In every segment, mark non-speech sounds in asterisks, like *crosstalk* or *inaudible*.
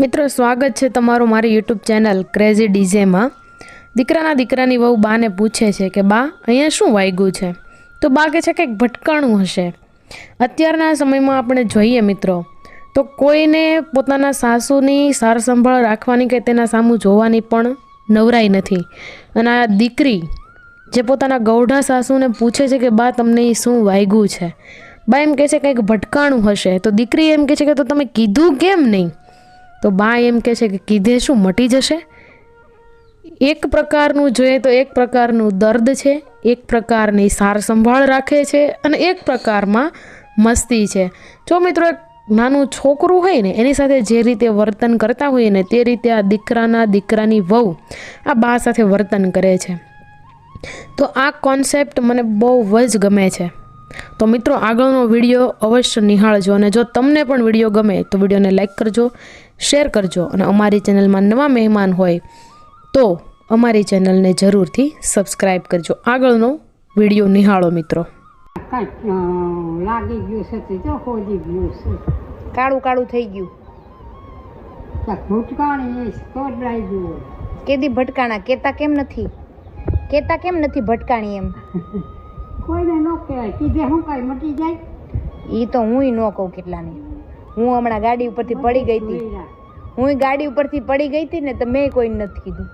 મિત્રો, સ્વાગત છે તમારું મારી યુટ્યુબ ચેનલ ક્રેઝી ડીજેમાં દીકરાના દીકરાની વહુ બાને પૂછે છે કે, બા, અહીંયા શું વાગ્યું છે? તો બા કહે છે કંઈક ભટકાણું હશે. અત્યારના સમયમાં આપણે જોઈએ મિત્રો, તો કોઈને પોતાના સાસુની સારસંભાળ રાખવાની કે તેના સામું જોવાની પણ નવરાઈ નથી. અને આ દીકરી જે પોતાના ગૌઢા સાસુને પૂછે છે કે, બા, તમને શું વાગ્યું છે? બા એમ કહે છે કંઈક ભટકાણું હશે. તો દીકરી એમ કહે છે કે, તો તમે કીધું કેમ નહીં? તો બા એમ કહે છે કે કીધે શું? મટી જશે? એક પ્રકારનું જોઈએ તો એક પ્રકારનું દર્દ છે, એક પ્રકારની સાર સંભાળ રાખે છે અને એક પ્રકારમાં મસ્તી છે. જો મિત્રો એક નાનું છોકરું હોય ને, એની સાથે જે રીતે વર્તન કરતા હોઈએ ને, તે રીતે આ દીકરાના દીકરાની વહુ આ બા સાથે વર્તન કરે છે. તો આ કોન્સેપ્ટ મને બહુ જ ગમે છે. તો મિત્રો આગળનો વીડિયો અવશ્ય નિહાળજો અને જો તમને પણ વીડિયો ગમે તો વિડીયોને લાઇક કરજો શેર કરજો અને અમારી ચેનલમાં નવા મહેમાન હોય તો અમારી ચેનલને જરૂરથી સબસ્ક્રાઈબ કરજો. આગળનો વીડિયો નિહાળો મિત્રો. લાગી ગયું છે તે જો ગયું છે. કાળું કાળું થઈ ગયું. કેદી ભટકાણા કેતા કેમ નથી? કેતા કેમ નથી ભટકાણી એમ? *laughs* કોઈને ન કહેવાય. કીધે હું કાંઈ મટી જાય? એ તો હુંય ન કહું કેટલાની. હું હમણાં ગાડી ઉપરથી પડી ગઈ હતી. હું ગાડી ઉપરથી પડી ગઈ હતી ને તો મેં કોઈને નથી કીધું.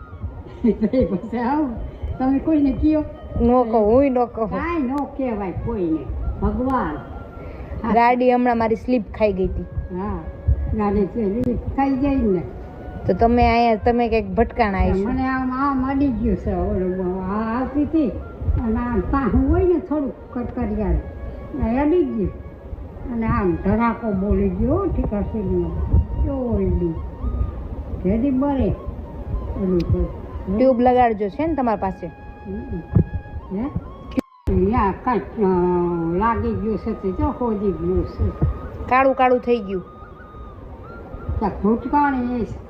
તમે કોઈને કયો? ન કહું હુંય ન કહું. કાંઈ ન કહેવાય કોઈને. ભગવાન. ગાડી હમણાં મારી સ્લીપ ખાઈ ગઈ હતી. હા. ગાડી થઈ જાય ને. તો તમે અહીંયા તમે કંઈક ભટકાણ આવીશું. મને આમ આમ અડી ગયું છે. આવતી હતી. અને આમ પાહું હોય ને થોડુંક કટકરિયાળ. અડી ગયું. અને આમ ધરાકો બોલી ગયો ઠીકા સીડીમાં ઓયલું જેથી બરે એનું તો ટ્યુબ લગાડજો છે ને તમારી પાસે. હે? કાંઈક લાગી ગયું છે તે જો ખોજી ગયું છે. કાળું કાળું થઈ ગયું. ત્યાં ભૂટકાણી